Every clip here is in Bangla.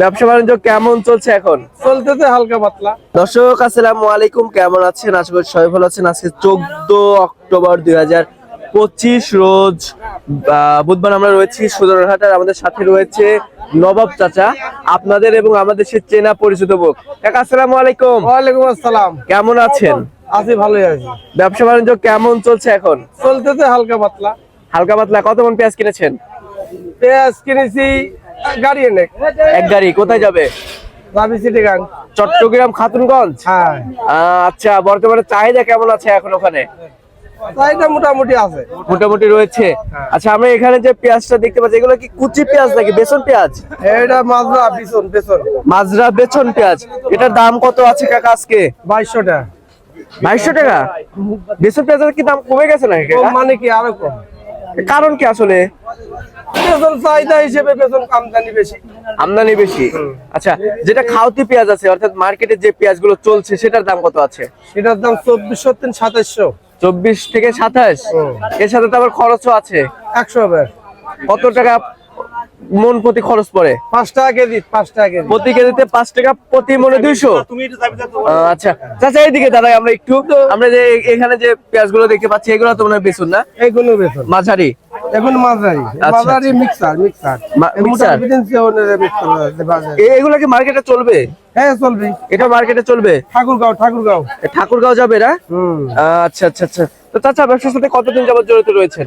ব্যবসা বাণিজ্য কেমন চলছে এখন? চলতেছে হালকা পাতলা। দর্শক আসসালামু আলাইকুম। কেমন আছেন? আশা করি সবাই ভালো আছেন। আজকে চোদ্দ অক্টোবর দুই হাজার পঁচিশ রোজ বুধবার আমরা রয়েছি সুদরহাটার আমাদের সাথে রয়েছে নবাব চাচা আপনাদের এবং আমাদের সে চেনা পরিচিত কাকা আসসালামু আলাইকুম। ওয়ালাইকুম আসসালাম। কেমন আছেন? আছি ভালোই আছি। ব্যবসা বাণিজ্য কেমন চলছে এখন? চলতেছে হালকা পাতলা। হালকা পাতলা। কত মন পেঁয়াজ কিনেছেন? পেঁয়াজ কিনেছি গাড়ি এনে। এক গাড়ি কোথায় যাবে? চট্টগ্রাম খাতুনগঞ্জ? হ্যাঁ। আচ্ছা বর্তমানে চাহিদা কেমন আছে এখন ওখানে? চাহিদা মোটামুটি আছে। মোটামুটি রয়েছে। আচ্ছা আমরা এখানে যে পেঁয়াজটা দেখতে পাচ্ছি এগুলো কি কুচি পেঁয়াজ নাকি? বেসন পেঁয়াজ? এটা মাজরা বিছন বেছন মাজরা বেচন পেঁয়াজ। এটার দাম কত আছে কাকা আজকে? বাইশশো টাকা। বাইশশো টাকা? বেসন পেঁয়াজের কি দাম কমে গেছে নাকি মানে কি আরও কম? কারণ কি আসলে? বেতন চাহিদা হিসেবে বেতন আমদানি বেশি। আমদানি বেশি। আচ্ছা যেটা খাওতি পেঁয়াজ আছে অর্থাৎ মার্কেটে যে পেঁয়াজগুলো চলছে সেটার দাম কত আছে? সেটার দাম চব্বিশশো তিন সাতাশশো চব্বিশ থেকে সাতাশ? এর সাথে তো আবার খরচও আছে। একশো কত টাকা মন প্রতি খরচ পড়ে? পাঁচ টাকা কেজি পাঁচ টাকা কেজি। প্রতি কেজিতে পাঁচ টাকা প্রতি মনে দুইশো? আচ্ছা। চাচা এইদিকে দাদা আমরা একটু আমরা যে এখানে যে পেঁয়াজগুলো দেখতে পাচ্ছি এগুলো তো মনে হয় বেসন না? এগুলো বেতন মাঝারি। এখন মাঝারি। মাঝারি মিক্সার মিক্সার? মিক্সার এগুলো কি মার্কেটে চলবে? হ্যাঁ চলবে। এটা মার্কেটে চলবে? ঠাকুরগাঁও ঠাকুরগাঁও। ঠাকুরগাঁও যাবে না? আচ্ছা আচ্ছা আচ্ছা। তো চাচা ব্যবসার সাথে কতদিন যাবত জড়িত রয়েছেন?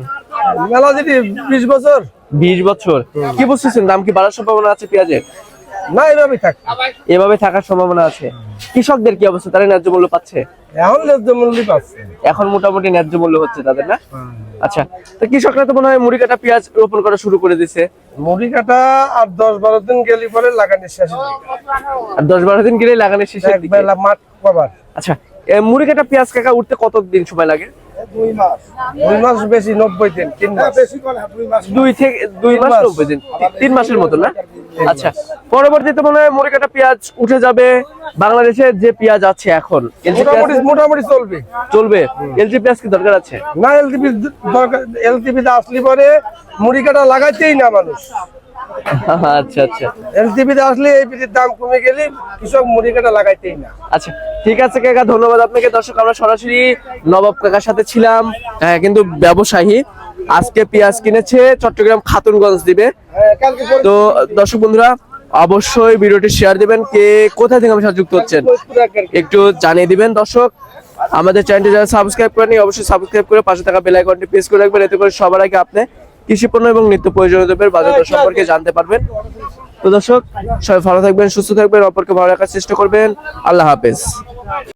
মেলা যদি বিশ বছর। বিশ বছর। কি বুঝতেছেন? দাম কি বাড়ার সম্ভাবনা আছে পেঁয়াজের? না এইভাবেই থাক। এভাবে থাকার সম্ভাবনা আছে। কৃষকদের কি অবস্থা? তারা ন্যায্য মূল্য পাচ্ছে? এখন ন্যায্য মূল্য পাচ্ছে। এখন মোটামুটি ন্যায্য মূল্য হচ্ছে তাদের না? আচ্ছা তো কৃষকরা তো মনে হয় মুড়ি কাটা পেঁয়াজ রোপণ করা শুরু করে দিছে। মুড়ি কাটা আর দশ বারো দিন গেলি পরে লাগানি শেষ আর দশ বারো দিন গেলে লাগানোর মাঠ কবার আচ্ছা মুড়ি কাটা পেঁয়াজ কাকা উঠতে কত দিন সময় লাগে? দুই মাস। দুই মাস বেশি নব্বই দিন তিন মাস। দুই থেকে দুই মাস মাস। নব্বই দিন তিন মাসের মতো না? আচ্ছা পরবর্তীতে মনে হয় মুড়ি কাটা পেঁয়াজ উঠে যাবে। বাংলাদেশে যে পেঁয়াজ আছে এখন মোটামুটি চলবে। চলবে। এলজি পেঁয়াজ কি দরকার আছে? না দরকার এলটিপি আসলে পরে মুড়ি কাটা লাগাইতেই না মানুষ। আচ্ছা আচ্ছা। আসলে এই দাম কমে গেলে কৃষক মুড়ি কাটা লাগাইতেই না। আচ্ছা ঠিক আছে কাকা ধন্যবাদ আপনাকে। দর্শক আমরা সরাসরি নবাব কাকার সাথে ছিলাম। হ্যাঁ কিন্তু ব্যবসায়ী। আজকে পেঁয়াজ কিনেছে চট্টগ্রাম খাতুনগঞ্জ দিবে। হ্যাঁ, তো দর্শক বন্ধুরা অবশ্যই ভিডিওটি শেয়ার দিবেন কে কোথা থেকে আমার সাথে যুক্ত হচ্ছেন। একটু জানিয়ে দিবেন। দর্শক আমাদের চ্যানেলটি যারা সাবস্ক্রাইব করেনি অবশ্যই সাবস্ক্রাইব করে পাশে থাকা বেল আইকনটি প্রেস করে রাখবেন এতে করে সবার আগে আপনি কৃষি পণ্য এবং নিত্য প্রয়োজনীয় দ্রব্যের বাজার সম্পর্কে জানতে পারবেন। তো দর্শক সবাই ভালো থাকবেন সুস্থ থাকবেন অপরকে ভালো রাখার চেষ্টা করবেন। আল্লাহ হাফেজ।